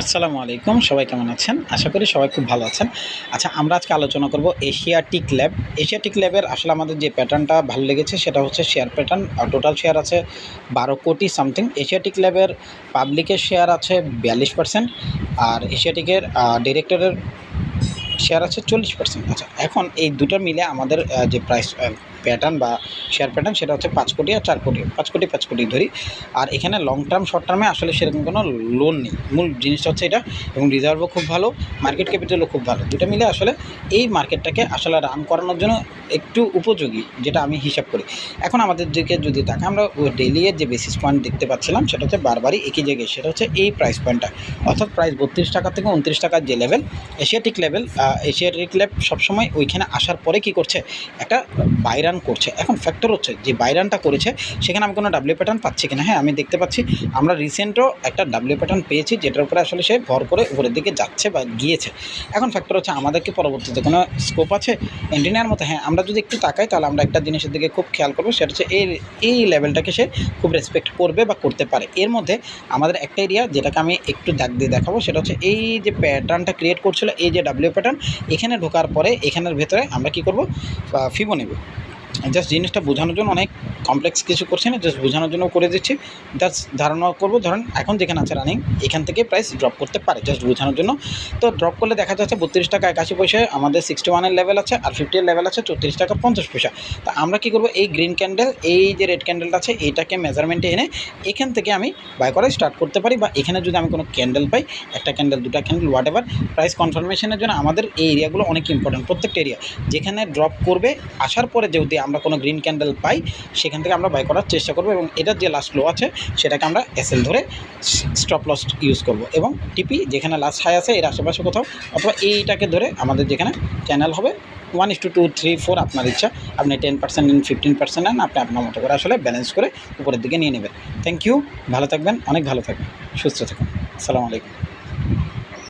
আসসালামু আলাইকুম, সবাই কেমন আছেন? আশা করি সবাই খুব ভালো আছেন। আচ্ছা আমরা আজকে আলোচনা করব এশিয়াটিক ল্যাব এশিয়াটিক ল্যাবের আসলে আমাদের যে প্যাটার্নটা ভালো লেগেছে, সেটা হচ্ছে শেয়ার প্যাটার্ন টোটাল শেয়ার আছে বারো কোটি সামথিং এশিয়াটিক ল্যাবের পাবলিকের শেয়ার আছে বিয়াল্লিশ পার্সেন্ট আর এশিয়াটিকের ডিরেক্টরের শেয়ার আছে চল্লিশ পার্সেন্ট আচ্ছা এখন এই দুটো মিলে আমাদের যে প্রাইস প্যাটার্ন বা শেয়ার প্যাটার্ন সেটা হচ্ছে পাঁচ কোটি আর চার কোটি। পাঁচ কোটি পাঁচ কোটি ধরি। আর এখানে লং টার্ম শর্ট টার্মে আসলে সেরকম কোনো লোন নেই। মূল জিনিসটা হচ্ছে এটা এবং রিজার্ভও খুব ভালো মার্কেট ক্যাপিটালও খুব ভালো। দুটো মিলে আসলে এই মার্কেটটাকে আসলে রান করানোর জন্য একটু উপযোগী, যেটা আমি হিসাব করি। এখন আমাদের দিকে যদি তাকে আমরা ডেলি এর যে বেসিস পয়েন্ট দেখতে পাচ্ছিলাম, সেটা হচ্ছে বারবারই একই জায়গায়, সেটা হচ্ছে এই প্রাইস পয়েন্টটা অর্থাৎ প্রাইস বত্রিশ টাকা থেকে উনত্রিশ টাকার যে level Asiatic level Asiatic lab সবসময় ওইখানে আসার পরে কি করছে? একটা বাইরান করছে। এখন ফ্যাক্টর হচ্ছে যে বাইরানটা করেছে, সেখানে আমি কোনো ডাব্লিউ প্যাটার্ন পাচ্ছি কিনা? হ্যাঁ আমি দেখতে পাচ্ছি, আমরা রিসেন্টও একটা ডাব্লিউ প্যাটার্ন পেয়েছি, যেটার উপরে আসলে সে ভর করে উপরের দিকে যাচ্ছে বা গিয়েছে। এখন ফ্যাক্টর হচ্ছে আমাদেরকে পরবর্তীতে কোনো স্কোপ আছে? এন্টিনিয়ার মতো হ্যাঁ আমরা যদি একটু তাকাই, তাহলে আমরা একটা জিনিসের দিকে খুব খেয়াল করব, সেটা হচ্ছে এই এই লেভেলটাকে সে খুব রেসপেক্ট করবে বা করতে পারে। এর মধ্যে আমাদের একটা এরিয়া যেটাকে আমি একটু দাগ দিয়ে দেখাবো, সেটা হচ্ছে এই যে প্যাটার্নটা ক্রিয়েট করছিল, এই যে ডাব্লিউ প্যাটার্ন এখানে ঢোকার পরে এখানের ভেতরে আমরা কি করব? ফিবো নেব জাস্ট জিনিসটা বোঝানোর জন্য অনেক কমপ্লেক্স কিছু করছি না জাস্ট বোঝানোর জন্য করে দিচ্ছি। জাস্ট ধারণা করব, ধরেন এখন যেখানে আছে রানিং এখান থেকে প্রাইস ড্রপ করতে পারে জাস্ট বোঝানোর জন্য। তো ড্রপ করলে দেখা যাচ্ছে বত্রিশ টাকা একাশি পয়সায় আমাদের সিক্সটি ওয়ানের লেভেল আছে আর ফিফটির লেভেল আছে চৌত্রিশ টাকা পঞ্চাশ পয়সা। তা আমরা কী করব, এই গ্রিন ক্যান্ডেল এই যে রেড ক্যান্ডেলটা আছে এইটাকে মেজারমেন্টে এনে এখান থেকে আমি বাই করা স্টার্ট করতে পারি। বা এখানে যদি আমি কোনো ক্যান্ডেল পাই, একটা ক্যান্ডেল দুটা ক্যান্ডেল হোয়াট এভার প্রাইস কনফার্মেশনের জন্য আমাদের এই এরিয়াগুলো অনেক ইম্পর্টেন্ট প্রত্যেকটা এরিয়া যেখানে ড্রপ করবে, আসার পরে যদি আমরা কোনো গ্রিন ক্যান্ডেল পাই, সেখান থেকে আমরা বাই করার চেষ্টা করব এবং এটার যে লাস্ট লো আছে, সেটাকে আমরা এসএল ধরে স্টপ লস ইউজ করব এবং টিপি যেখানে লাস্ট হাই আছে, এর আশেপাশে কোথাও, অথবা এইটাকে ধরে আমাদের যেখানে চ্যানেল হবে one is two two three four আপনার ইচ্ছা, আপনি টেন পার্সেন্ট নেন ফিফটিন পার্সেন্ট নেন, আপনি আপনার মতো করে আসলে ব্যালেন্স করে উপরের দিকে নিয়ে নেবেন। থ্যাংক ইউ ভালো থাকবেন, অনেক ভালো থাকবেন, সুস্থ থাকুন, আসসালামু আলাইকুম।